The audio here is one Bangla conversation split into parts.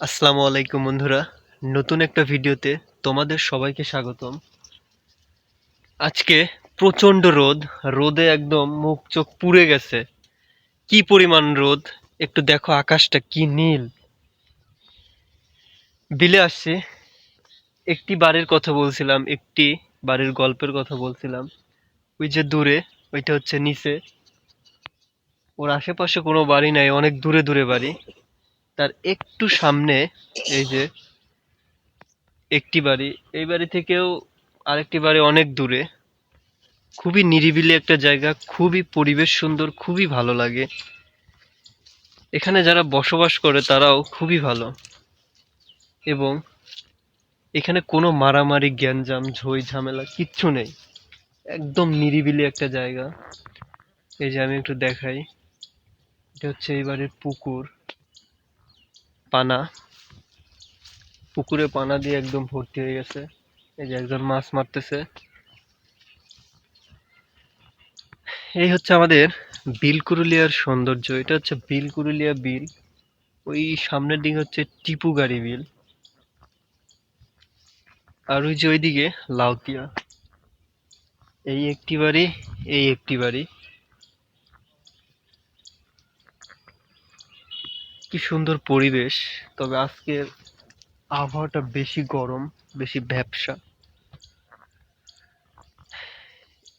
আসসালামু আলাইকুম বন্ধুরা। নতুন একটা ভিডিওতে তোমাদের সবাইকে স্বাগতম। আজকে প্রচণ্ড রোদ। রোদে একদম মুখ চোখ পুড়ে গেছে। কি পরিমাণ রোদ? একটু দেখো আকাশটা কি নীল। বিলে আসছে। একটি বাড়ির কথা বলছিলাম, একটি বাড়ির গল্পের কথা বলছিলাম। ওই যে দূরে, ওইটা হচ্ছে নিচে। ওর আশেপাশে কোনো বাড়ি নাই, অনেক দূরে দূরে বাড়ি। তার একটু সামনে এই যে একটি বাড়ি, এই বাড়ি থেকেও আরেকটি বাড়ি অনেক দূরে। খুবই নিরিবিলি একটা জায়গা, খুবই পরিবেশ সুন্দর, খুবই ভালো লাগে। এখানে যারা বসবাস করে তারাও খুবই ভালো। এবং এখানে কোনো মারামারি, গ্যাঞ্জাম, ঝই, ঝামেলা কিচ্ছু নেই। একদম নিরিবিলি একটা জায়গা। এই যে আমি একটু দেখাই। এটা হচ্ছে এই বাড়ির পুকুর। পানা। পুকুরে পানা দিয়ে একদম ভর্তি হয়ে গেছে। এই যে একজন মাছ মারতেছে। এই হচ্ছে আমাদের বিলকুরুলিয়ার সৌন্দর্য। এটা হচ্ছে বিলকুরুলিয়া বিল। ওই সামনের দিকে হচ্ছে টিপু গাড়ি বিল। আর ওই যে ওইদিকে লাউতিয়া। এই একটি বাড়ি, এই একটি বাড়ি। কি সুন্দর পরিবেশ, তবে আজকের আবহাওয়াটা বেশি গরম, বেশি ভ্যাপসা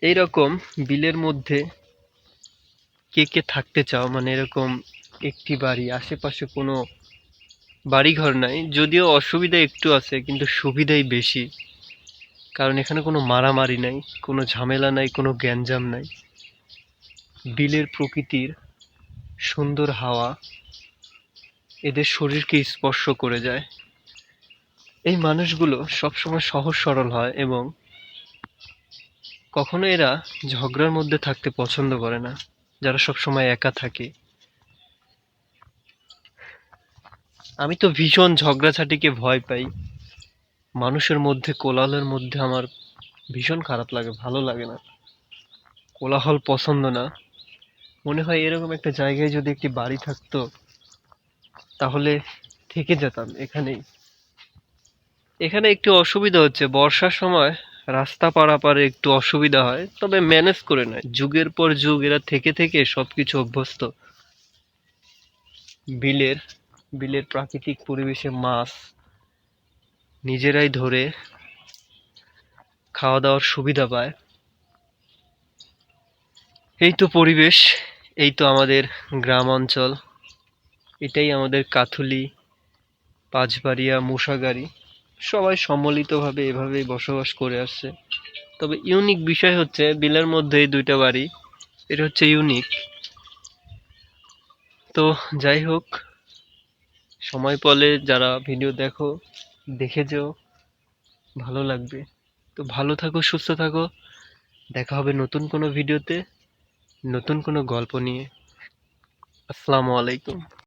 এইরকম বিলের মধ্যে কে কে থাকতে চাও? মানে এরকম একটি বাড়ি, আশেপাশে কোনো বাড়িঘর নাই। যদিও অসুবিধা একটু আছে, কিন্তু সুবিধাই বেশি। কারণ এখানে কোনো মারামারি নাই, কোনো ঝামেলা নাই, কোনো গ্যাঞ্জাম নাই। বিলের প্রকৃতির সুন্দর হাওয়া এদের শরীরকে স্পর্শ করে যায়। এই মানুষগুলো সবসময় সহজ সরল হয় এবং কখনো এরা ঝগড়ার মধ্যে থাকতে পছন্দ করে না, যারা সবসময় একা থাকে। আমি তো ভীষণ ঝগড়াঝাটিকে ভয় পাই। মানুষের মধ্যে, কোলাহলের মধ্যে আমার ভীষণ খারাপ লাগে, ভালো লাগে না। কোলাহল পছন্দ না। মনে হয় এরকম একটা জায়গায় যদি একটি বাড়ি থাকতো তাহলে থেকে যেতাম এখানেই। এখানে একটু অসুবিধা হচ্ছে, বর্ষার সময় রাস্তা পারাপারে একটু অসুবিধা হয়, তবে ম্যানেজ করে নেয়। যুগের পর যুগ, এরা থেকে থেকে সবকিছু অভ্যস্ত। বিলের বিলের প্রাকৃতিক পরিবেশে মাছ নিজেরাই ধরে খাওয়া দাওয়ার সুবিধা পায়। এই তো পরিবেশ, এই তো আমাদের গ্রাম অঞ্চল। এটাই আমাদের কাথুলি, পাঁচবাড়িয়া মশাগাড়ি সবাই সম্মিলিতভাবে এভাবেই বসবাস করে আসছে। তবে ইউনিক বিষয় হচ্ছে, বিলের মধ্যে এই দুইটা বাড়ি, এটা হচ্ছে ইউনিক তো যাই হোক, সময় পলে যারা ভিডিও দেখো, দেখে যেও, ভালো লাগবে। তো ভালো থাকো, সুস্থ থাকো, দেখা হবে নতুন কোনো ভিডিওতে নতুন কোনো গল্প নিয়ে। আসসালামু আলাইকুম।